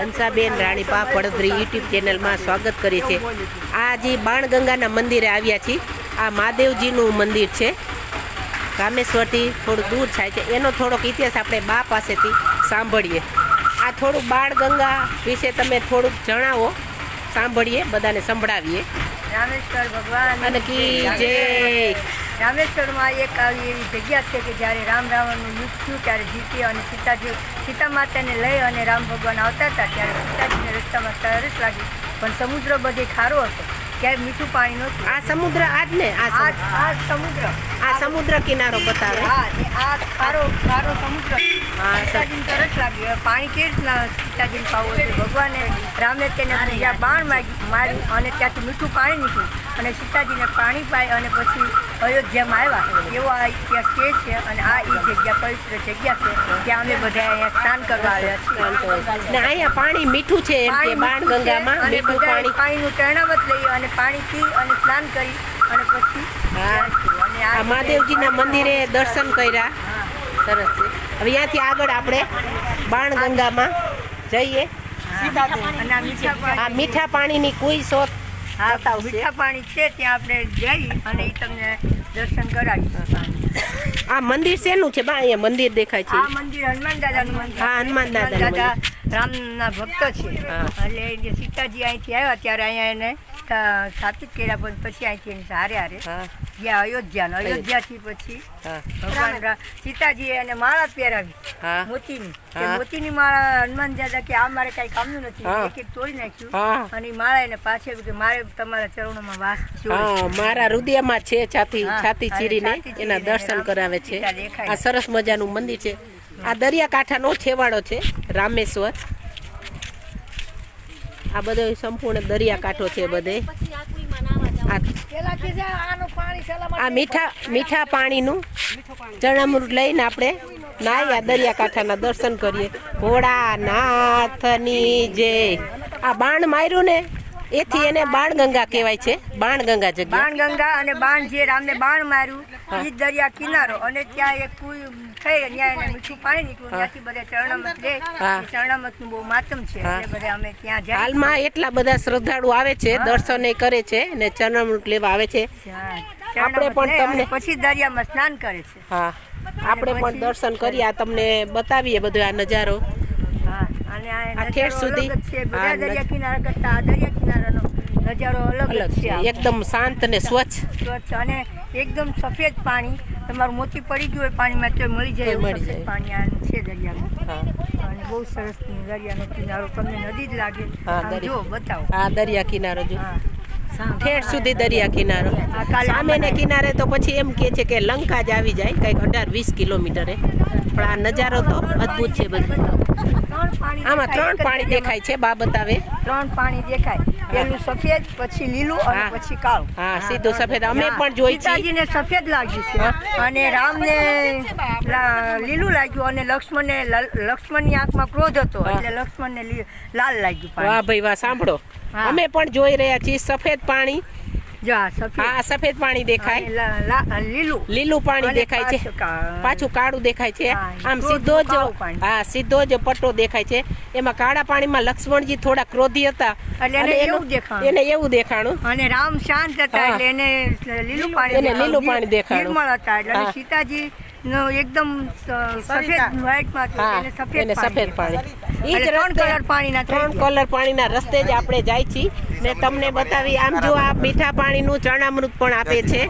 Hansaben રાણીપા પડદરી YouTube ચેનલમાં સ્વાગત કરીએ છીએ આ જે બાણગંગાના મંદિરે આવ્યા છીએ આ મહાદેવજીનું મંદિર છે. રામેશ્વરથી થોડું દૂર થાય છે. એનો થોડોક ઇતિહાસ આપણે બા પાસેથી સાંભળીએ. આ થોડું બાળગંગા વિશે તમે થોડુંક જણાવો સાંભળીએ બધાને સંભળાવીએ. રામેશ્વર ભગવાન. અને કી જય. રામેશ્વરમાં એક આવી એવી જગ્યા છે કે જ્યારે રામ રાવણનું યુદ્ધ થયું ત્યારે જીતી અને સીતાજી સીતા માતાને લઈ અને રામ ભગવાન આવતા હતા ત્યારે સીતાજીને રસ્તામાં તરસ લાગી પણ સમુદ્ર બધે ખારો હતો. ક્યાંય મીઠું પાણી નહોતું. આ સમુદ્ર આજ ને? આ આ સમુદ્ર. આ સમુદ્ર. આ સમુદ્ર કિનારો બતાવે. હા આ ખારો ખારો સમુદ્ર. સીતાજીને તરસ લાગી હવે પાણી કેવી રીતના સીતાજીને પાવું એટલે ભગવાને રામે તેને બીજા બાણ મારી- માર્યું અને ત્યાંથી મીઠું પાણી નીકળ્યું. અને સીતાજીને પાણી પાય અને પછી અયોધ્યામાં આવ્યા એવો આ ઇતિહાસ કે છે અને આ એ જગ્યા પવિત્ર જગ્યા છે ત્યાં અમે બધા અહીંયા સ્નાન કરવા આવ્યા છીએ. અહીંયા પાણી મીઠું છે પાણી બાણગંગામાં અને બધા પાણીનું ટરણાવત લઈ અને પાણી પી અને સ્નાન કરી અને પછી હા. આ મહાદેવજીના મંદિરે દર્શન કર્યા. સરસ છે. હવે અહીંયાથી આગળ આપણે બાણગંગામાં જઈએ. આ મીઠા પાણીની કોઈ શોધ. મીઠા પાણી છે ત્યાં આપણે જઈ અને એ તમને દર્શન કરાવી આ મંદિર શેનું છે બા? અહીંયા મંદિર દેખાય છે. આ મંદિર હનુમાન દાદાનું મંદિર. હા, હનુમાન દાદા રામના ભક્ત છે. એટલે સીતાજી અહીંથી આવ્યા ત્યારે અહીંયા એને સ્થાપિત કર્યા પણ પછી અહીંથી હારે. હારે ગયા અયોધ્યા અયોધ્યાથી પછી ભગવાન સીતાજી એને માળા પહેરાવી. મોતીની. મોતીની માળા હનુમાન દાદા કે આ મારે કઈ કામનું નથી. એક એક તોડી નાખ્યું. અને માળા એને પાછળ કે મારે તમારા ચરણોમાં વાસ મારા હૃદયમાં છે છાતી છાતી ચીરીને એના દર્શન કરાવે છે. આ સરસ મજાનું મંદિર છે. આ દરિયાકાંઠાનો છેવાડો છે રામેશ્વર. આ બધો સંપૂર્ણ દરિયાકાંઠો છે બધે. આ મીઠા મીઠા પાણીનું ચણામૃત લઈને આપણે આ દરિયાકાંઠાના દર્શન કરીએ. ભોળાનાથની જે આ બાણ માર્યું ને? એથી એને બાણગંગા કહેવાય. છે. બાણગંગા જગ્યા. બાણગંગા અને બાણ જે રામને બાણ માર્યું એ દરિયા કિનારો. અને ત્યાં એક કુઈ થઈ ત્યાં એને મીઠું પાણી નીકળ્યું. ત્યાંથી બધા ચરણામત લે. ચરણામતનું બહુ માતમ છે. બધા અમે ત્યાં જાય. હાલમાં એટલા બધા શ્રદ્ધાળુ આવે છે દર્શન એ કરે છે અને ચરણામૃત લેવા આવે છે. આપણે પણ તમને- પછી દરિયામાં સ્નાન કરે છે. હા. આપણે પણ દર્શન કરીએ આ તમને બતાવીએ બધો આ નજારો. અને આ આ સુધી? બધા દરિયા કિનારા કરતા આ દરિયા કિનારાનો નજારો અલગ અલગ છે એકદમ શાંત અને સ્વચ્છ. સ્વચ્છ અને એકદમ સફેદ પાણી. તમારું મોતી પડી ગયું હોય પાણીમાં તો મળી જાય એવું સફેદ. પાણી આ છે દરિયામાં અને બહુ સરસ દરિયાનો કિનારો. તમને નદી જ લાગે. જો બતાવો. આ દરિયા કિનારો જો. ઠેર સુધી દરિયા કિનારો. કાલે સામેને કિનારે તો પછી એમ કે છે કે લંકા જ આવી જાય. કંઈક અઢાર વીસ કિલોમીટરે. પણ આ નજારો તો અદ્ભુત છે બધો. આમાં ત્રણ પાણી દેખાય છે બા બતાવે. ત્રણ પાણી દેખાય. પેલું સફેદ પછી લીલું અને પછી કાળું. હા સીધું સફેદ. અમે પણ જોઈ સીતાજીને સફેદ લાગ્યું છે. અને રામને ને લીલું લાગ્યું અને લક્ષ્મણને લક્ષ્મણ લક્ષ્મણની આંખમાં ક્રોધ હતો. એટલે લક્ષ્મણને લાલ લાગ્યું વાહ ભાઈ વાહ સાંભળો. અમે પણ જોઈ રહ્યા છીએ સફેદ પાણી. જો આ સફેદ. પાણી દેખાય. લીલું. લીલું પાણી દેખાય છે. પાછું કાળું દેખાય છે. આમ સીધો જ હા સીધો જ પટ્ટો દેખાય છે. એમાં કાળા પાણીમાં લક્ષ્મણજી થોડા ક્રોધી હતા. એટલે એને એવું દેખાણું. એને એવું દેખાણું. અને રામ શાંત હતા એટલે એને લીલું પાણી એને લીલું પાણી દેખાણું. હતા એટલે સીતાજી એકદમ સફેદ વ્હાઈટમાં હતું સફેદ પાણી. એ જ ત્રણ કલર પાણીના ત્રણ કલર પાણીના રસ્તે જ આપણે જાય છીએ ને તમને બતાવી આમ જો આ મીઠા પાણીનું ચણામૃત પણ આપે છે.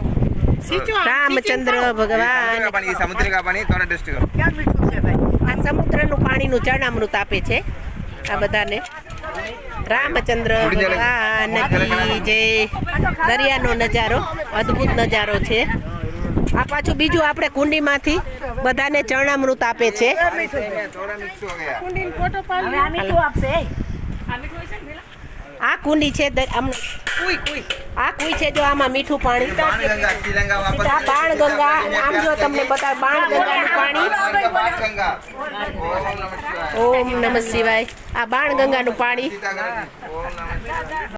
રામચંદ્ર ભગવાન. આ સમુદ્રનું પાણીનું ચણામૃત આપે છે. આ બધાને. રામચંદ્ર ભગવાન જય. દરિયાનો નજારો અદ્ભુત નજારો છે. આ પાછું બીજું આપણે કુંડીમાંથી બધાને ચરણામૃત આપે છે. આ કુંડી છે આ કુઈ છે જો આમાં મીઠું પાણી. બાણ ગંગા બાણગંગા આમ જો તમને બતાવ બાણગંગાનું પાણી. ઓમ નમઃ શિવાય. આ બાણ ગંગાનું આ બાણગંગાનું પાણી